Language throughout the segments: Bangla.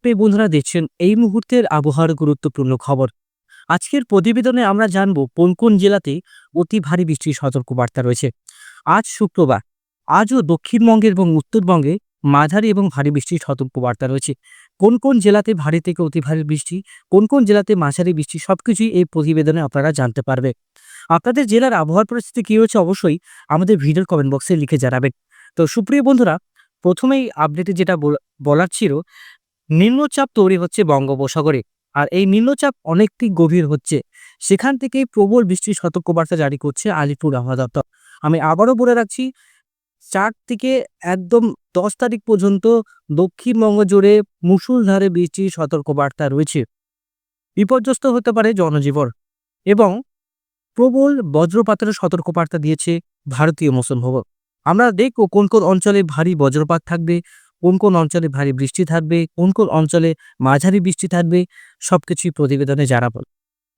প্রিয় বন্ধুরা, দেখছেন এই মুহূর্তের আবহাওয়ার গুরুত্বপূর্ণ খবর। আজকের প্রতিবেদনে আমরা জানব কোন কোন জেলাতে অতি ভারী বৃষ্টির সতর্কবার্তা রয়েছে। আজ শুক্রবার, আজও দক্ষিণবঙ্গে এবং উত্তরবঙ্গে মাঝারি এবং ভারী বৃষ্টির সতর্কবার্তা রয়েছে। কোন কোন জেলাতে ভারী থেকে অতি ভারী বৃষ্টি, কোন কোন জেলাতে মাঝারি বৃষ্টি, সবকিছুই এই প্রতিবেদনে আপনারা জানতে পারবে আপনাদের জেলার আবহাওয়ার পরিস্থিতি কী হচ্ছে অবশ্যই আমাদের ভিডিওর কমেন্ট বক্সে লিখে জানাবেন। তো সুপ্রিয় বন্ধুরা, প্রথমেই আপডেটে যেটা বল- বলার ছিল নিম্নচাপ তৈরি হচ্ছে বঙ্গোপসাগরে, আর এই নিম্নচাপ অনেকটি গভীর হচ্ছে। সেখান থেকেই প্রবল বৃষ্টির সতর্কবার্তা জারি করছে আলিপুর আবহাওয়া দপ্তর। আমি আবারও বলে রাখছি, চার থেকে একদম দশ তারিখ পর্যন্ত দক্ষিণবঙ্গ জুড়ে মুসুলধারে বৃষ্টির সতর্কবার্তা রয়েছে। বিপর্যস্ত হতে পারে জনজীবন এবং প্রবল বজ্রপাতের সতর্কবার্তা দিয়েছে ভারতীয় মৌসুম ভবন। আমরা দেখব কোন কোন অঞ্চলে ভারী বজ্রপাত থাকবে কোন কোন অঞ্চলে ভারী বৃষ্টি থাকবে, কোন কোন অঞ্চলে মাঝারি বৃষ্টি থাকবে, সবকিছুই প্রতিবেদনে জানাব।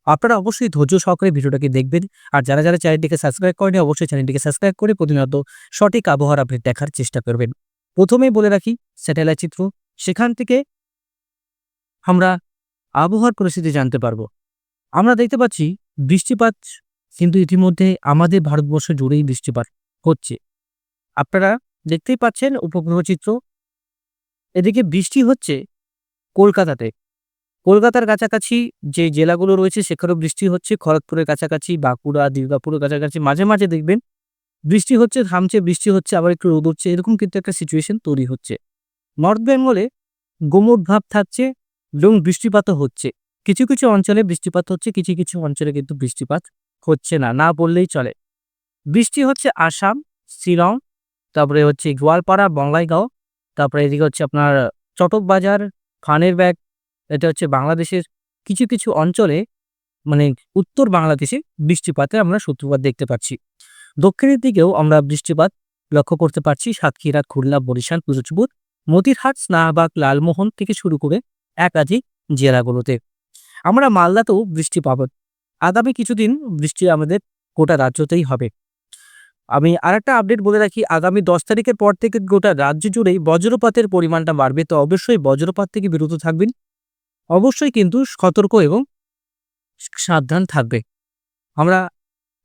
আপনারা অবশ্যই ধৈর্য সহকারে ভিডিওটাকে দেখবেন, আর যারা যারা চ্যানেলটিকে সাবস্ক্রাইব করেনি অবশ্যই চ্যানেলটিকে সাবস্ক্রাইব করে প্রতিনিয়ত সঠিক আবহাওয়ার আপডেট দেখার চেষ্টা করবেন। প্রথমেই বলে রাখি, স্যাটেলাইট চিত্র, সেখান থেকে আমরা আবহাওয়ার পরিস্থিতি জানতে পারব। আমরা দেখতে পাচ্ছি বৃষ্টিপাত কিন্তু ইতিমধ্যে আমাদের ভারতবর্ষ জুড়েই বৃষ্টিপাত হচ্ছে। আপনারা দেখতেই পাচ্ছেন উপগ্রহ চিত্র এদিকে বৃষ্টি হচ্ছে কলকাতাতে। কলকাতার কাছাকাছি যে জেলাগুলো রয়েছে সেখানেও বৃষ্টি হচ্ছে। খড়গপুরের কাছাকাছি, বাঁকুড়া, দুর্গাপুরের কাছাকাছি মাঝে মাঝে দেখবেন বৃষ্টি হচ্ছে, থামছে, বৃষ্টি হচ্ছে, আবার একটু রোদ হচ্ছে এরকম কিন্তু একটা সিচুয়েশন তৈরি হচ্ছে। নর্থ বেঙ্গলে গোমট ভাব থাকছে এবং বৃষ্টিপাতও হচ্ছে। কিছু কিছু অঞ্চলে বৃষ্টিপাত হচ্ছে, কিছু কিছু অঞ্চলে কিন্তু বৃষ্টিপাত হচ্ছে না না বললেই চলে। বৃষ্টি হচ্ছে আসাম, শিলং, তারপরে হচ্ছে গোয়ালপাড়া, বঙ্গাইগাঁও তারপরে এদিকে হচ্ছে আপনার চটকবাজার, ফানের ব্যাগ, এটা হচ্ছে বাংলাদেশের কিছু কিছু অঞ্চলে মানে উত্তর বাংলাদেশে বৃষ্টিপাতের আমরা সূত্রপাত দেখতে পাচ্ছি। দক্ষিণের দিকেও আমরা বৃষ্টিপাত লক্ষ্য করতে পারছি। সাতক্ষীরা, খুলনা, বরিশাল পিরোজপুর মতিরহাট স্নাহবাগ লালমোহন থেকে শুরু করে একাধিক জেলাগুলোতে। আমরা মালদাতেও বৃষ্টি পাবো আগামী কিছুদিন বৃষ্টি আমাদের গোটা রাজ্যতেই হবে। আমি আরেকটা আপডেট বলে রাখি, আগামী দশ তারিখের পর থেকে গোটা রাজ্য জুড়েই বজ্রপাতের পরিমাণটা বাড়বে। তো অবশ্যই বজ্রপাত থেকে বিরত থাকবেন। অবশ্যই কিন্তু সতর্ক এবং সাবধান থাকবে। আমরা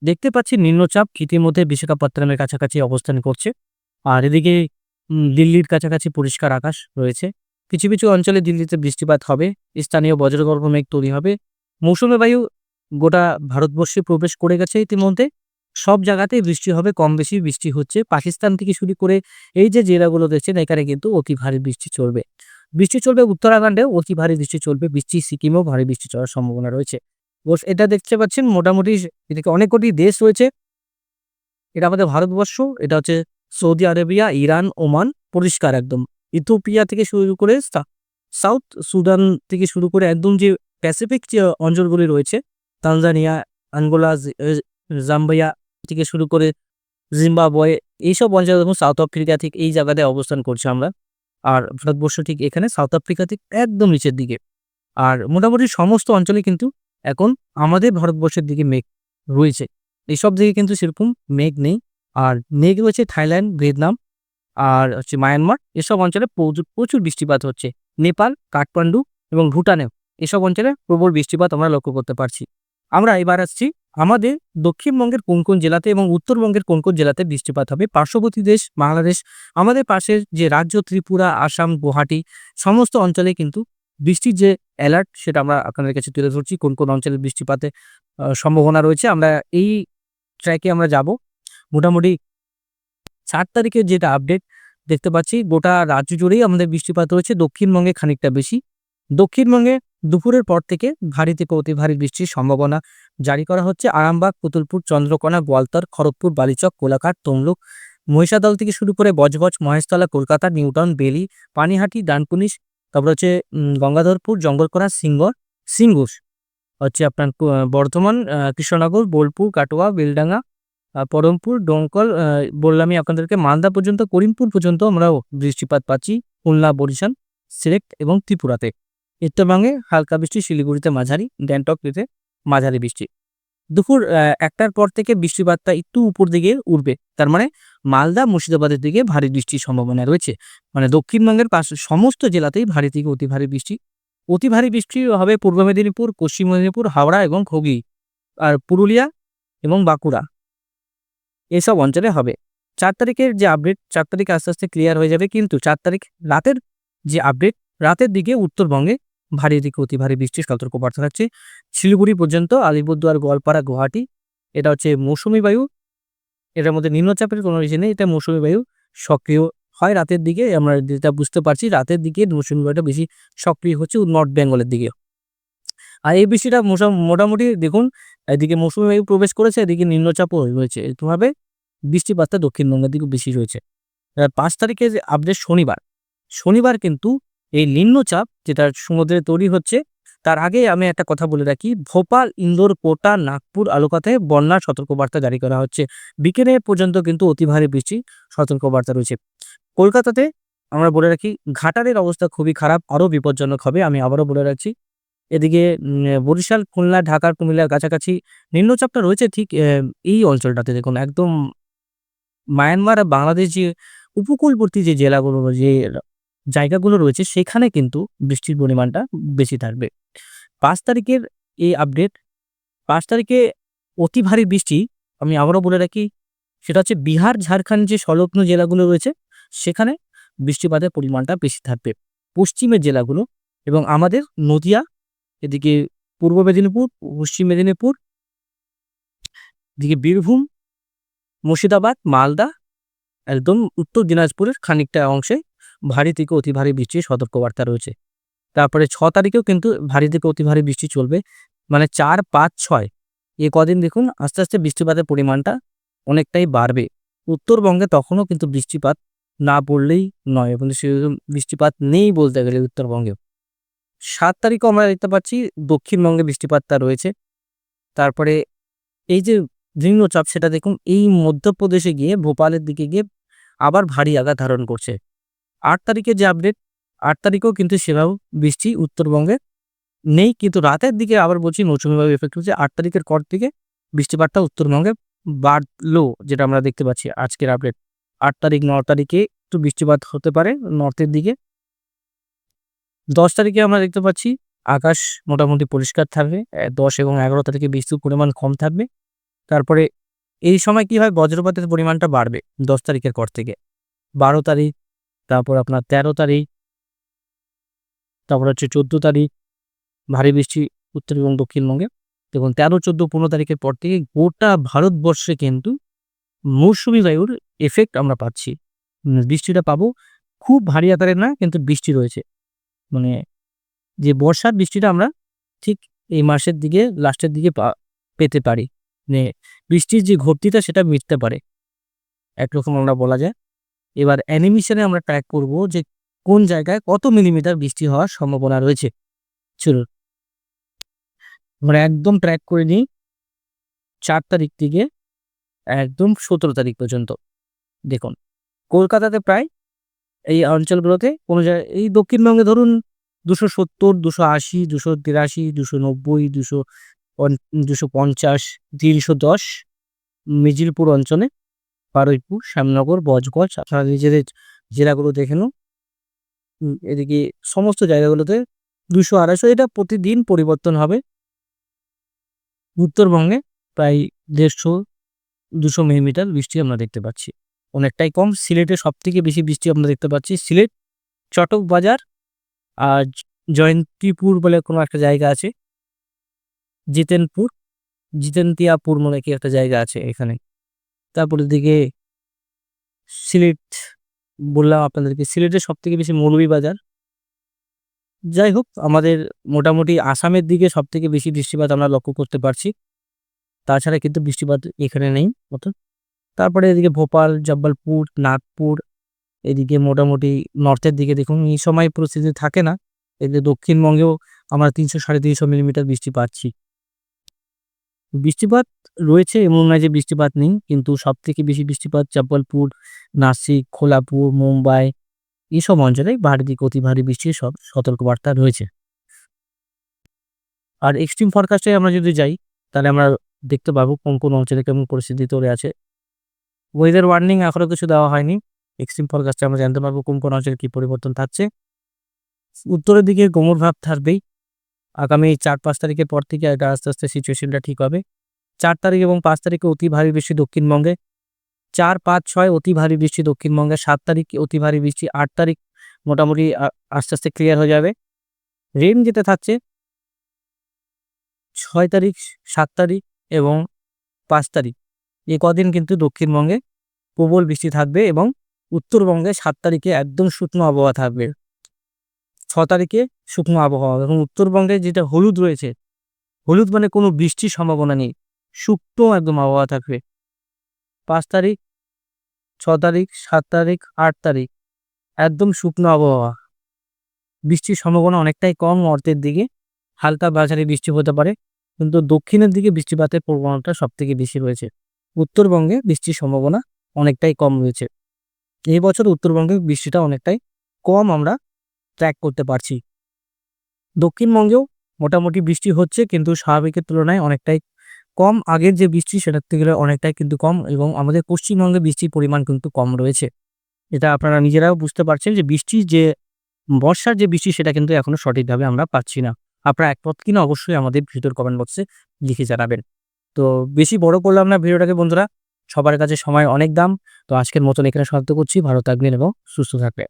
দেখতে পাচ্ছি নিম্নচাপ ইতিমধ্যে বিশাখাপত্তনমের কাছাকাছি অবস্থান করছে। আর এদিকে দিল্লির কাছাকাছি পরিষ্কার আকাশ রয়েছে। কিছু কিছু অঞ্চলে দিল্লিতে বৃষ্টিপাত হবে, স্থানীয় বজ্রগর্ভ মেঘ তৈরি হবে। মৌসুমী বায়ু গোটা ভারতবর্ষে প্রবেশ করে গেছে ইতিমধ্যে। সব জায়গাতেই বৃষ্টি হবে, কম বেশি বৃষ্টি হচ্ছে। পাকিস্তান থেকে শুরু করে এই যে জেলাগুলো দেখছেন, এখানে কিন্তু অতি ভারী বৃষ্টি চলবে। বৃষ্টি চলবে উত্তরাখণ্ডে, অতি ভারী বৃষ্টি চলবে বৃষ্টি, সিকিমেও ভারী বৃষ্টি চলার সম্ভাবনা রয়েছে। এটা দেখতে পাচ্ছেন মোটামুটি এদিকে অনেক কটি দেশ রয়েছে। এটা আমাদের ভারতবর্ষ, এটা হচ্ছে সৌদি আরবিয়া, ইরান, ওমান, পরিষ্কার একদম। ইথোপিয়া থেকে শুরু করে সাউথ সুদান থেকে শুরু করে একদম যে প্যাসিফিক যে অঞ্চলগুলি রয়েছে, তানজানিয়া, আঙ্গোলা জাম্বিয়া থেকে শুরু করে জিম্বাবয়ে, এইসব অঞ্চল এবং সাউথ আফ্রিকা থেকে এই জায়গাতে অবস্থান করছি আমরা। আর ভারতবর্ষ ঠিক এখানে, সাউথ আফ্রিকা থেকে একদম নিচের দিকে। আর মোটামুটি সমস্ত অঞ্চলে কিন্তু এখন আমাদের ভারতবর্ষের দিকে মেঘ রয়েছে। এইসব দিকে কিন্তু সেরকম মেঘ নেই। আর মেঘ রয়েছে থাইল্যান্ড, ভিয়েতনাম আর হচ্ছে মায়ানমার। এসব অঞ্চলে প্রচুর প্রচুর বৃষ্টিপাত হচ্ছে। নেপাল, কাঠমান্ডু এবং ভুটানেও এসব অঞ্চলে প্রবল বৃষ্টিপাত আমরা লক্ষ্য করতে পারছি। আমরা এবার আসছি আমাদের দক্ষিণবঙ্গের কোন কোন জেলাতে এবং উত্তরবঙ্গের কোন কোন জেলাতে বৃষ্টিপাত হবে। পার্শ্ববর্তী দেশ, বাংলাদেশ, আমাদের পাশের যে রাজ্য ত্রিপুরা, আসাম, গুয়াহাটি, সমস্ত অঞ্চলে কিন্তু বৃষ্টির যে অ্যালার্ট সেটা আমরা আপনাদের কাছে তুলে ধরছি, কোন কোন অঞ্চলে বৃষ্টিপাতে সম্ভাবনা রয়েছে। আমরা এই ট্র্যাকে আমরা যাব। মোটামুটি চার তারিখের যেটা আপডেট দেখতে পাচ্ছি, গোটা রাজ্য জুড়েই আমাদের বৃষ্টিপাত রয়েছে, দক্ষিণবঙ্গে খানিকটা বেশি। দক্ষিণবঙ্গে দুপুরের পর থেকে ভারী থেকে অতি ভারী বৃষ্টির সম্ভাবনা। জারি করা হচ্ছে আরামবাগ পুতুলপুর চন্দ্রকোনা গোয়ালতর খড়গপুর বালিচক কোলাঘাট তমলুক। মহিষাদল থেকে শুরু করে বজবজ মহেশতলা কলকাতা নিউটাউন বেলি পানিহাটি ডানকুনিশ তারপর হচ্ছে গঙ্গাধরপুর জঙ্গলকোনা সিঙ্গর সিঙ্গুস হচ্ছে আপনার বর্ধমান কৃষ্ণনগর বোলপুর কাটোয়া বেলডাঙ্গা পরমপুর ডোমকল আহ, বললামই আপনাদেরকে মালদা পর্যন্ত করিমপুর পর্যন্ত আমরা বৃষ্টিপাত পাচ্ছি। খুলনা বরিশাল সিলেক্ট এবং ত্রিপুরাতে। উত্তরবঙ্গে হালকা বৃষ্টি, শিলিগুড়িতে মাঝারি গ্যাংটকতে মাঝারি বৃষ্টি। দুপুর একটার পর থেকে বৃষ্টিপাতটা একটু উপর দিকে উঠবে। তার মানে মালদা, মুর্শিদাবাদের দিকে ভারী বৃষ্টির সম্ভাবনা রয়েছে। মানে দক্ষিণবঙ্গের পাশে, সমস্ত জেলাতেই ভারী থেকে অতি ভারী বৃষ্টি। অতি ভারী বৃষ্টি হবে পূর্ব মেদিনীপুর, পশ্চিম মেদিনীপুর, হাওড়া এবং হুগলি, আর পুরুলিয়া এবং বাঁকুড়া। এসব অঞ্চলে হবে। চার তারিখের যে আপডেট, চার তারিখ আস্তে আস্তে ক্লিয়ার হয়ে যাবে। কিন্তু চার তারিখ রাতের যে আপডেট, রাতের দিকে উত্তরবঙ্গে ভারী থেকে অতি ভারী বৃষ্টির সতর্কবার্তা থাকছে। শিলিগুড়ি পর্যন্ত, আলিপুরদুয়ার, গোয়ালপাড়া, গুয়াহাটি, এটা হচ্ছে মৌসুমি বায়ু। এটার মধ্যে নিম্নচাপের কোনো রিজন নেই, এটা মৌসুমি বায়ু। সক্রিয় হয় রাতের দিকে, আমরা যেটা বুঝতে পারছি, রাতের দিকে মৌসুমি বায়ুটা বেশি সক্রিয় হচ্ছে নর্থ বেঙ্গলের দিকে। আর এই বৃষ্টিটা মোটামুটি দেখুন, এদিকে মৌসুমি বায়ু প্রবেশ করেছে, এদিকে নিম্নচাপও রয়েছে। এরকমভাবে বৃষ্টিপাতটা দক্ষিণবঙ্গের দিকে বেশি রয়েছে। পাঁচ তারিখে যে আপডেট শনিবার। শনিবার কিন্তু এই নিম্নচাপ যেটা সমুদ্রে তৈরি হচ্ছে, তার আগে আমি একটা কথা বলে রাখি। ভোপাল, ইন্দোর, কোটা, নাগপুর আলোকাতে বন্যার সতর্কবার্তা জারি করা হচ্ছে। বিকেলে পর্যন্ত কিন্তু অতি ভারী বৃষ্টি সতর্কবার্তা রয়েছে। কলকাতাতে আমরা বলে রাখি ঘাটারের অবস্থা খুবই খারাপ, আরও বিপজ্জনক হবে, আমি আবারও বলে রাখছি। এদিকে বরিশাল, খুলনা ঢাকার কুমিল্লার কাছাকাছি নিম্নচাপটা রয়েছে ঠিক এই অঞ্চলটাতে। দেখুন, একদম মায়ানমার আর বাংলাদেশ যে উপকূলবর্তী যে জেলাগুলো, যে জায়গাগুলো রয়েছে, সেখানে কিন্তু বৃষ্টির পরিমাণটা বেশি থাকবে। পাঁচ তারিখের এই আপডেট পাঁচ তারিখে অতি ভারী বৃষ্টি, আমি আবারও বলে রাখি, সেটা হচ্ছে বিহার, ঝাড়খণ্ড যে সংলগ্ন জেলাগুলো রয়েছে, সেখানে বৃষ্টিপাতের পরিমাণটা বেশি থাকবে। পশ্চিমের জেলাগুলো এবং আমাদের নদিয়া, এদিকে পূর্ব মেদিনীপুর, পশ্চিম মেদিনীপুর, এদিকে বীরভূম, মুর্শিদাবাদ, মালদা, একদম উত্তর দিনাজপুরের খানিকটা অংশে ভারী থেকে অতি ভারী বৃষ্টির সতর্কবার্তা রয়েছে। তারপরে ছ তারিখেও কিন্তু ভারী থেকে অতি ভারী বৃষ্টি চলবে মানে চার, পাঁচ, ছয়। এ কদিন দেখুন, আস্তে আস্তে বৃষ্টিপাতের পরিমাণটা অনেকটাই বাড়বে। উত্তরবঙ্গে তখনও কিন্তু বৃষ্টিপাত না পড়লেই নয়, এবং সেরকম বৃষ্টিপাত নেই বলতে গেলে উত্তরবঙ্গে সাত তারিখও আমরা দেখতে পাচ্ছি, দক্ষিণবঙ্গে বৃষ্টিপাতটা রয়েছে। তারপরে এই যে নিম্নচাপ সেটা দেখুন, এই মধ্যপ্রদেশে গিয়ে, ভোপালের দিকে গিয়ে আবার ভারী আঘাত ধারণ করছে। আট তারিখে যে আপডেট আট তারিখেও কিন্তু সেভাবে বৃষ্টি উত্তরবঙ্গে নেই। কিন্তু রাতের দিকে আবার বলছি মৌসুমি বায়ু এফেক্ট হচ্ছে। আট তারিখের পর থেকে বৃষ্টিপাতটা উত্তরবঙ্গে বাড়লো, যেটা আমরা দেখতে পাচ্ছি আজকের আপডেট আট তারিখ, ন তারিখে একটু বৃষ্টিপাত হতে পারে নর্থের দিকে। দশ তারিখে আমরা দেখতে পাচ্ছি আকাশ মোটামুটি পরিষ্কার থাকবে। দশ এবং এগারো তারিখে বৃষ্টির পরিমাণ কম থাকবে। তারপরে এই সময় কি হয়? বজ্রপাতের পরিমাণটা বাড়বে দশ তারিখের পর থেকে। বারো তারিখ তারপর আপনার তেরো তারিখ, তারপর হচ্ছে চোদ্দ তারিখ, ভারী বৃষ্টি উত্তর এবং দক্ষিণবঙ্গে দেখুন, তেরো, চোদ্দ, পনেরো তারিখের পর থেকে গোটা ভারতবর্ষে কিন্তু মৌসুমি বায়ুর এফেক্ট আমরা পাচ্ছি। বৃষ্টিটা পাবো, খুব ভারী আকারের না, কিন্তু বৃষ্টি রয়েছে। মানে যে বর্ষার বৃষ্টিটা আমরা ঠিক এই মাসের দিকে, লাস্টের দিকে পেতে পারি। মানে বৃষ্টির যে ঘটতিটা, সেটা মিটতে পারে। একরকম আমরা বলা যায়। এবার অ্যানিমেশনে আমরা ট্র্যাক করব যে কোন জায়গায় কত মিলিমিটার বৃষ্টি হওয়ার সম্ভাবনা রয়েছে। চলুন, আমরা একদম ট্র্যাক করে নিই চার তারিখ থেকে একদম সতেরো তারিখ পর্যন্ত। দেখুন, কলকাতাতে প্রায় এই অঞ্চলগুলোতে কোনো জায়গায়, এই দক্ষিণবঙ্গে ধরুন দুশো সত্তর, দুশো আশি, দুশো তিরাশি, দুশো নব্বই, দুশো দুশো পঞ্চাশ, তিনশো দশ মিজিলপুর অঞ্চলে বারুইপুর শ্যামনগর বজগজ আপনারা নিজেদের জেলাগুলো দেখে নিন এদিকে সমস্ত জায়গাগুলোতে দুশো আড়াইশো, এটা প্রতিদিন পরিবর্তন হবে। উত্তরবঙ্গে প্রায় দেড়শো, দুশো মিলিমিটার বৃষ্টি আমরা দেখতে পাচ্ছি। অনেকটাই কম। সিলেটে সব থেকে বেশি বৃষ্টি আমরা দেখতে পাচ্ছি। সিলেট চটক বাজার আর জয়ন্তীপুর বলে কোনো একটা জায়গা আছে। জিতেনপুর, জিতেন্তিয়াপুর মনে কি একটা জায়গা আছে এখানে। তারপরে দিকে সিলেট বললাম আপনাদেরকে, সিলেটের সব থেকে বেশি মৌলভীবাজার। যাই হোক, আমাদের মোটামুটি আসামের দিকে সব থেকে বেশি বৃষ্টিপাত আমরা লক্ষ্য করতে পারছি। তাছাড়া কিন্তু বৃষ্টিপাত এখানে নেই মতো তারপরে এদিকে ভোপাল, জব্বলপুর, নাগপুর, এদিকে মোটামুটি নর্থের দিকে দেখুন, এই সময় পরিস্থিতি থাকে না। এদিকে দক্ষিণবঙ্গেও আমরা তিনশো সাড়ে তিনশো মিলিমিটার বৃষ্টি পাচ্ছি। বৃষ্টিপাত রয়েছে, এমন নয় যে বৃষ্টিপাত নেই, কিন্তু সব থেকে বেশি বৃষ্টিপাত জব্বলপুর নাসিক, খোলাপুর, মুম্বাই এইসব অঞ্চলে ভারী থেকে অতি ভারী বৃষ্টির সব সতর্কবার্তা রয়েছে। আর এক্সট্রিম ফরকাস্টে আমরা যদি যাই, তাহলে আমরা দেখতে পারব কোন কোন অঞ্চলে কেমন পরিস্থিতি চলে আছে। ওয়েদার ওয়ার্নিং এখনও কিছু দেওয়া হয়নি। এক্সট্রিম ফরকাস্টে আমরা জানতে পারব কোন কোন অঞ্চলে কী পরিবর্তন থাকছে। উত্তরের দিকে গোমর ভাব থাকবেই। আগামী চার পাঁচ তারিখের পর থেকে এটা আস্তে আস্তে সিচুয়েশনটা ঠিক হবে। চার তারিখ এবং পাঁচ তারিখে অতি ভারী বৃষ্টি দক্ষিণবঙ্গে। চার পাঁচ ছয় অতি ভারী বৃষ্টি দক্ষিণবঙ্গে। সাত তারিখ অতি ভারী বৃষ্টি, আট তারিখ মোটামুটি আস্তে আস্তে ক্লিয়ার হয়ে যাবে। রেন যেতে থাকছে ছয় তারিখ, সাত তারিখ এবং পাঁচ তারিখ। এ কদিন কিন্তু দক্ষিণবঙ্গে প্রবল বৃষ্টি থাকবে এবং উত্তরবঙ্গে সাত তারিখে একদম শুকনো আবহাওয়া থাকবে। ছ তারিখে শুকনো আবহাওয়া এবং উত্তরবঙ্গে যেটা হলুদ রয়েছে, হলুদ মানে কোনো বৃষ্টির সম্ভাবনা নেই, শুকনো একদম আবহাওয়া থাকবে। পাঁচ তারিখ, ছ তারিখ, সাত তারিখ, আট তারিখ, একদম শুকনো আবহাওয়া। বৃষ্টির সম্ভাবনা অনেকটাই কম নর্থের দিকে, হালকা বাজারে বৃষ্টি হতে পারে, কিন্তু দক্ষিণের দিকে বৃষ্টিপাতের প্রবণতা সব থেকে বেশি রয়েছে। উত্তরবঙ্গে বৃষ্টির সম্ভাবনা অনেকটাই কম রয়েছে। এই বছর উত্তরবঙ্গে বৃষ্টিটা অনেকটাই কম আমরা ট্র্যাক করতে পারছি। দক্ষিণবঙ্গেও মোটামুটি বৃষ্টি হচ্ছে, কিন্তু স্বাভাবিকের তুলনায় অনেকটাই কম। আগের যে বৃষ্টি, সেটার থেকে অনেকটাই কিন্তু কম এবং আমাদের পশ্চিমবঙ্গে বৃষ্টির পরিমাণ কিন্তু কম রয়েছে। এটা আপনারা নিজেরাও বুঝতে পারছেন যে বৃষ্টির যে, বর্ষার যে বৃষ্টি, সেটা কিন্তু এখনও সঠিকভাবে আমরা পাচ্ছি না। আপনারা একমত কিনা অবশ্যই আমাদের ভিডিওর কমেন্ট বক্সে লিখে জানাবেন। তো বেশি বড় করলাম না ভিডিওটাকে বন্ধুরা। সবার কাছে সময় অনেক দাম। তো আজকের মতন এখানে সমাপ্ত করছি। ভালো থাকবেন এবং সুস্থ থাকবেন।